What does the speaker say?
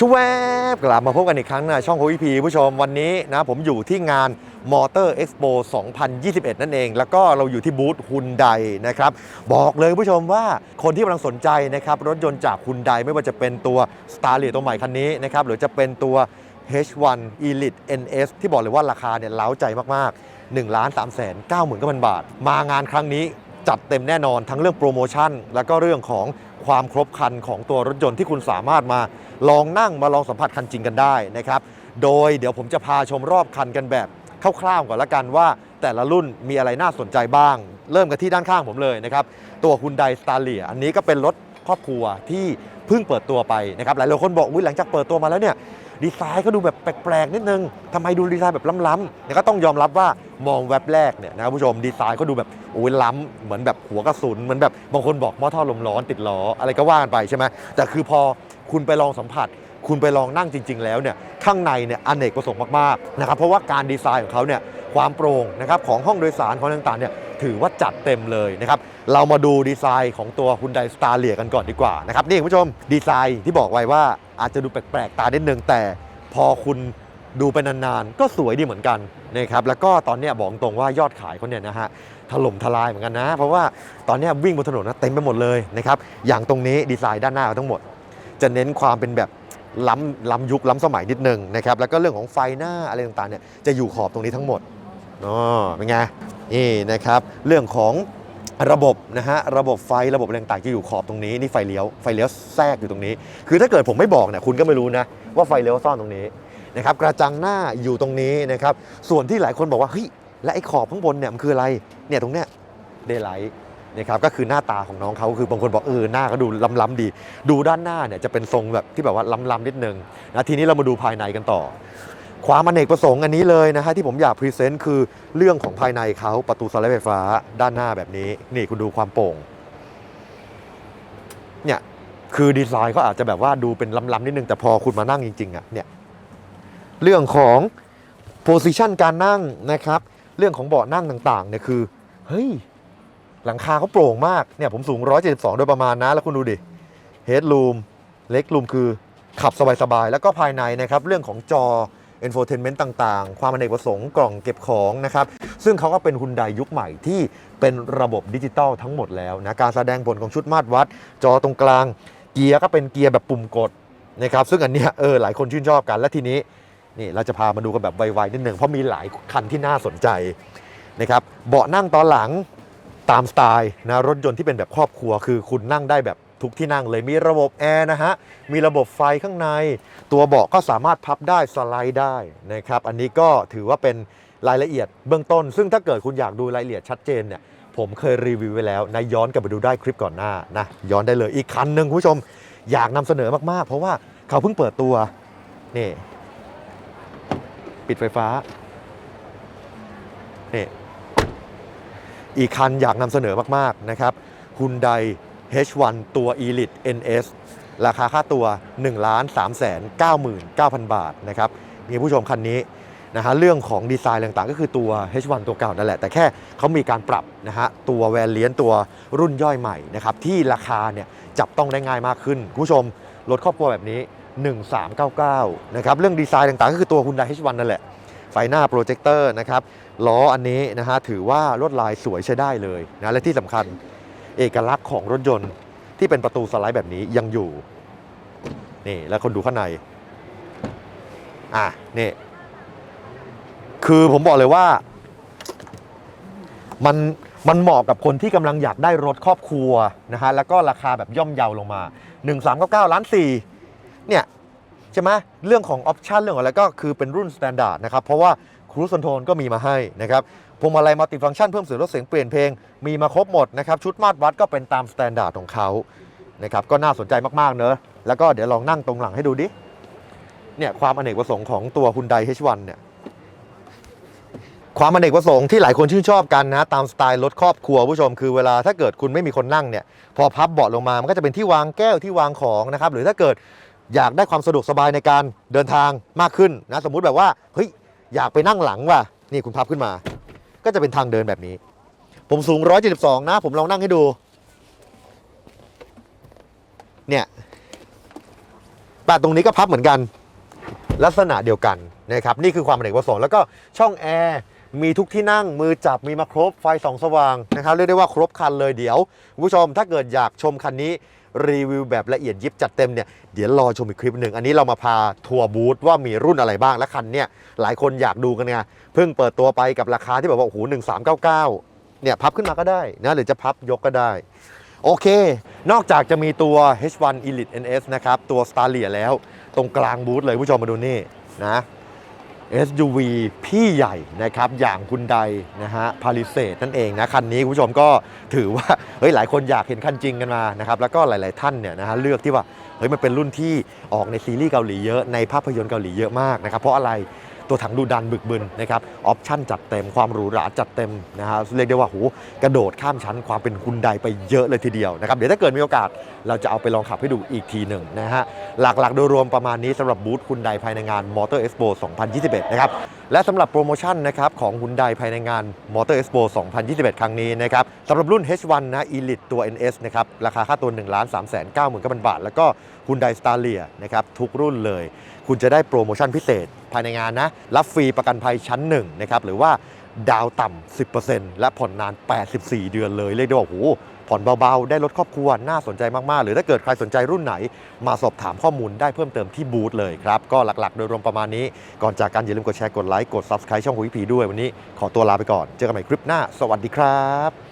ชวบกลับมาพบกันอีกครั้งนะช่องโควิพีผู้ชมวันนี้นะผมอยู่ที่งาน Motor Expo 2021 นั่นเอง แล้วก็เราอยู่ที่บูธฮุนไดนะครับ บอกเลยผู้ชมว่าคนที่กำลังสนใจนะครับ รถยนต์จากฮุนไดไม่ว่าจะเป็นตัว s t a r l e t ตัวใหม่คันนี้นะครับ หรือจะเป็นตัว H1 Elite NS ที่บอกเลยว่าราคาเนี่ยเล้าใจมากๆ1ล้าน3แสน9 9 0 0 0 บาท มางานครั้งนี้ จัดเต็มแน่นอนทั้งเรื่องโปรโมชั่น แล้วก็เรื่องของความครบคันของตัวรถยนต์ที่คุณสามารถมาลองนั่งมาลองสัมผัสคันจริงกันได้นะครับ โดยเดี๋ยวผมจะพาชมรอบคันกันแบบคร่าวๆก่อนละกันว่าแต่ละรุ่นมีอะไรน่าสนใจบ้าง เริ่มกันที่ด้านข้างผมเลยนะครับ ตัว Hyundai s t a r l i a อันนี้ก็เป็นรถครอบครัวที่เพิ่งเปิดตัวไปนะครับหลายๆคนบอกอุ้ยหลังจากเปิดตัวมาแล้วเนี่ยดีไซน์ก็ดูแบบแปลกๆนิดนึงทำไมดูดีไซน์แบบล้ำๆเนี่ยก็ต้องยอมรับว่า มองแว็บแรกเนี่ยนะครับผู้ชมดีไซน์ก็ดูแบบโอ้ยล้ำเหมือนแบบหัวกระสุนเหมือนแบบบางคนบอกหม้อท่อลมร้อนติดล้ออะไรก็ว่ากันไปใช่ไหมแต่คือพอคุณไปลองสัมผัส คุณไปลองนั่งจริง ๆ แล้วเนี่ยข้างในเนี่ยอเนกประสงค์มากๆนะครับเพราะว่าการดีไซน์ของเขาเนี่ยความโปร่งนะครับของห้องโดยสารของต่างๆเนี่ยถือว่าจัดเต็มเลยนะครับ เรามาดูดีไซน์ของตัว Hyundai s t a r l i a กันก่อนดีกว่านะครับนี่คุณผู้ชมดีไซน์ที่บอกไว้ว่าอาจจะดูแปลกๆตานิดนึงแต่พอคุณ ดูไปนานๆ ก็สวยดีเหมือนกันนะครับแล้วก็ตอนนี้บอกตรงว่ายอดขายเขาเนี่ยนะฮะถล่มทลายเหมือนกันนะ เพราะว่าตอนนี้วิ่งบนถนนนะเต็มไปหมดเลยนะครับอย่างตรงนี้ดีไซน์ด้านหน้าทั้งหมด จะเน้นความเป็นแบบล้ำล้ำยุคล้ำสมัยนิดนึงนะครับแล้วก็เรื่องของไฟหน้าอะไรต่างๆเนี่ยจะอยู่ขอบตรงนี้ทั้งหมดอ๋อเป็นไงนี่นะครับเรื่องของระบบนะฮะระบบไฟระบบอะไรต่างจะอยู่ขอบตรงนี้นี่ไฟเลี้ยวไฟเลี้ยวแทรกอยู่ตรงนี้ คือถ้าเกิดผมไม่บอกเนี่ยคุณก็ไม่รู้นะว่าไฟเลี้ยวซ่อนตรงนี้ นะครับกระจังหน้าอยู่ตรงนี้นะครับส่วนที่หลายคนบอกว่าเฮ้ยและไอ้ขอบข้างบนเนี่ยมันคืออะไรเนี่ยตรงเนี้ยเดย์ไลท์นะครับก็คือหน้าตาของน้องเขาคือบางคนบอกเออหน้าก็ดูล้ำๆดี ดูด้านหน้าเนี่ยจะเป็นทรงแบบที่แบบว่าล้ำๆนิดนึงนะทีนี้เรามาดูภายในกันต่อ ความอเนกประสงค์อันนี้เลยนะฮะที่ผมอยากพรีเซนต์คือเรื่องของภายในเขาประตูสไลด์ไฟฟ้าด้านหน้าแบบนี้ นี่คุณดูความโปร่งเนี่ยคือดีไซน์เขาอาจจะแบบว่าดูเป็นล้ำๆนิดนึงแต่พอคุณมานั่งจริงๆอะเนี่ย เรื่องของโพสิชันการนั่งนะครับ เรื่องของเบาะนั่งต่างๆเนี่ยคือ เฮ้ย หลังคาเขาโปร่งมาก เนี่ยผมสูง 172 โดยประมาณนะ แล้วคุณดูดิเฮดรูมเล็กรูมคือขับสบายๆ แล้วก็ภายในนะครับ เรื่องของจอ infotainment ต่างๆ ความอเนกประสงค์กล่องเก็บของนะครับ ซึ่งเขาก็เป็นฮุนไดยุคใหม่ที่เป็นระบบดิจิตอลทั้งหมดแล้วนะ การแสดงผลของชุดมาตรวัด จอตรงกลาง เกียร์ก็เป็นเกียร์แบบปุ่มกดนะครับ ซึ่งอันเนี้ยเออหลายคนชื่นชอบกัน และทีนี้ นี่เราจะพามาดูกันแบบไวๆนิดหนึ่งเพราะมีหลายคันที่น่าสนใจนะครับเบาะนั่งตอนหลังตามสไตล์นะรถยนต์ที่เป็นแบบครอบครัว คือคุณนั่งได้แบบทุกที่นั่งเลยมีระบบแอร์นะฮะมีระบบไฟข้างใน ตัวเบาะก็สามารถพับได้สไลด์ได้นะครับอันนี้ก็ถือว่าเป็นรายละเอียดเบื้องต้น ซึ่งถ้าเกิดคุณอยากดูรายละเอียดชัดเจนเนี่ยผมเคยรีวิวไว้แล้วนะย้อนกลับไปดูได้คลิปก่อนหน้านะย้อนได้เลยอีกคันหนึ่งคุณผู้ชมอยากนำเสนอมากๆ เพราะว่าเขาเพิ่งเปิดตัวนี่ ปิดไฟฟ้านี่อีกคันอยากนำเสนอมาก ๆ นะครับ Hyundai H1 ตัว Elite NS ราคาค่าตัว 1 3 9 9 0 0 0 บาทนะครับ มีผู้ชมคันนี้นะฮะเรื่องของดีไซน์ต่างๆ ก็คือตัว H1 ตัวเก่านั่นแหละ แต่แค่เขามีการปรับนะฮะตัวแวรเลียนตัวรุ่นย่อยใหม่นะครับที่ราคาเนี่ยจับต้องได้ง่ายมากขึ้น คุณผู้ชมรถครอบครัวแบบนี้ 1399 นะครับ เรื่องดีไซน์ต่างๆ ก็คือตัว Hyundai H1 นั่นแหละ ไฟหน้าโปรเจคเตอร์นะครับ ล้ออันนี้นะฮะถือว่าลวดลายสวยใช้ได้เลยนะและที่สำคัญเอกลักษณ์ของรถยนต์ที่เป็นประตูสไลด์แบบนี้ยังอยู่ นี่แล้วคนดูข้างใน อะนี่คือผมบอกเลยว่ามันมันเหมาะกับคนที่กำลังอยากได้รถครอบครัวนะฮะแล้วก็ราคาแบบย่อมเยาลงมา 1399ล้าน4 เนี่ยใช่ไหมเรื่องของออปชันเรื่องของอะไรก็คือเป็นรุ่นสแตนดาร์ดนะครับ เพราะว่าครู i คอนโทรลก็มีมาให้นะครับพวงมาลัยมัลติฟังก์ชันเพิ่มเสียงลดเสียงเปลี่ยนเพลง มีมาครบหมดนะครับชุดมาตรวัดก็เป็นตามสแตนดาร์ดของเขานะครับก็น่าสนใจมากๆเนอะแล้วก็เดี๋ยวลองนั่งตรงหลังให้ดูดิเนี่ยความอเนกประสงค์ของตัว Hyundai H1 เนี่ยความอเนกประสงค์ที่หลายคนชื่นชอบกันนะ ตามสไตล์รถครอบครัวผู้ชมคือเวลาถ้าเกิดคุณไม่มีคนนั่งเนี่ยพอพับเบาะลงมามันก็จะเป็นที่วางแก้วที่วางของนะครับหรือถ้าเกิด อยากได้ความสะดวกสบายในการเดินทางมากขึ้นนะสมมุติแบบว่าเฮ้ยอยากไปนั่งหลังว่ะนี่คุณพับขึ้นมา ก็จะเป็นทางเดินแบบนี้ ผมสูง 172 นะ ผมลองนั่งให้ดู เนี่ยแปะตรงนี้ก็พับเหมือนกัน ลักษณะเดียวกันนะครับนี่คือความอเนกประสงค์แล้วก็ช่องแอร์ มีทุกที่นั่งมือจับมีมาครบไฟสองสว่างนะครับเรียกได้ว่าครบคันเลยเดี๋ยวคุณผู้ชมถ้าเกิดอยากชมคันนี้รีวิวแบบละเอียดยิบจัดเต็มเนี่ยเดี๋ยวรอชมอีกคลิปหนึ่งอันนี้เรามาพาทัวร์บูธว่ามีรุ่นอะไรบ้างและคันเนี่ยหลายคนอยากดูกันไงเพิ่งเปิดตัวไปกับราคาที่แบบว่าโอ้โหหนึ่งสามเก้าเก้าเนี่ยพับขึ้นมาก็ได้นะหรือจะพับยกก็ได้ โอเค นอกจากจะมีตัว H1 Elite NS นะครับ ตัว Starlia แล้วตรงกลางบูธเลยผู้ชมมาดูนี่นะ SUV พี่ใหญ่นะครับอย่างคุณใดนะฮะพาริเซตนั่นเองนะคันนี้คุณผู้ชมก็ถือว่าเฮ้ยหลายคนอยากเห็นคันจริงกันมานะครับแล้วก็หลาย ๆ ท่านเนี่ยนะฮะเลือกที่ว่าเฮ้ยมันเป็นรุ่นที่ออกในซีรีส์เกาหลีเยอะในภาพยนตร์เกาหลีเยอะมากนะครับเพราะอะไร ตัวถังดูดันบึกบึนนะครับออปชั่นจัดเต็มความหรูหราจัดเต็มนะฮะเรียกได้ว่าโหกระโดดข้ามชั้นความเป็นคุณใดไปเยอะเลยทีเดียวนะครับเดี๋ยวถ้าเกิดมีโอกาสเราจะเอาไปลองขับให้ดูอีกทีหนึ่งนะฮะหลักๆ โดยรวมประมาณนี้สำหรับบูธคุณใดภายในงาน Motor Expo 2021 นะครับและสำหรับโปรโมชั่นนะครับของฮุนไดภายในงาน Motor Expo 2021 ครั้งนี้นะครับสำหรับรุ่น H1 นะ Elite ตัว NS นะครับราคาค่าตัว1 3 9 9 0 0 0 บาท แล้วก็ฮุนได Starlia นะครับทุกรุ่นเลย คุณจะได้โปรโมชั่นพิเศษภายในงานนะ รับฟรีประกันภัยชั้น1นะครับหรือว่าดาวต่ำ 10%และผ่อนนาน 84 เดือนเลย เรียกได้ว่าโหผ่อนเบาๆ ได้ลดครอบครัว น่าสนใจมาก ๆ หรือถ้าเกิดใครสนใจรุ่นไหน มาสอบถามข้อมูลได้เพิ่มเติมที่บูธเลยครับ ก็หลัก ๆ โดยรวมประมาณนี้ ก่อนจากกันอย่าลืมกดแชร์ กดไลค์ กด Subscribe ช่องคุยพีด้วยวันนี้ ขอตัวลาไปก่อน เจอกันใหม่คลิปหน้า สวัสดีครับ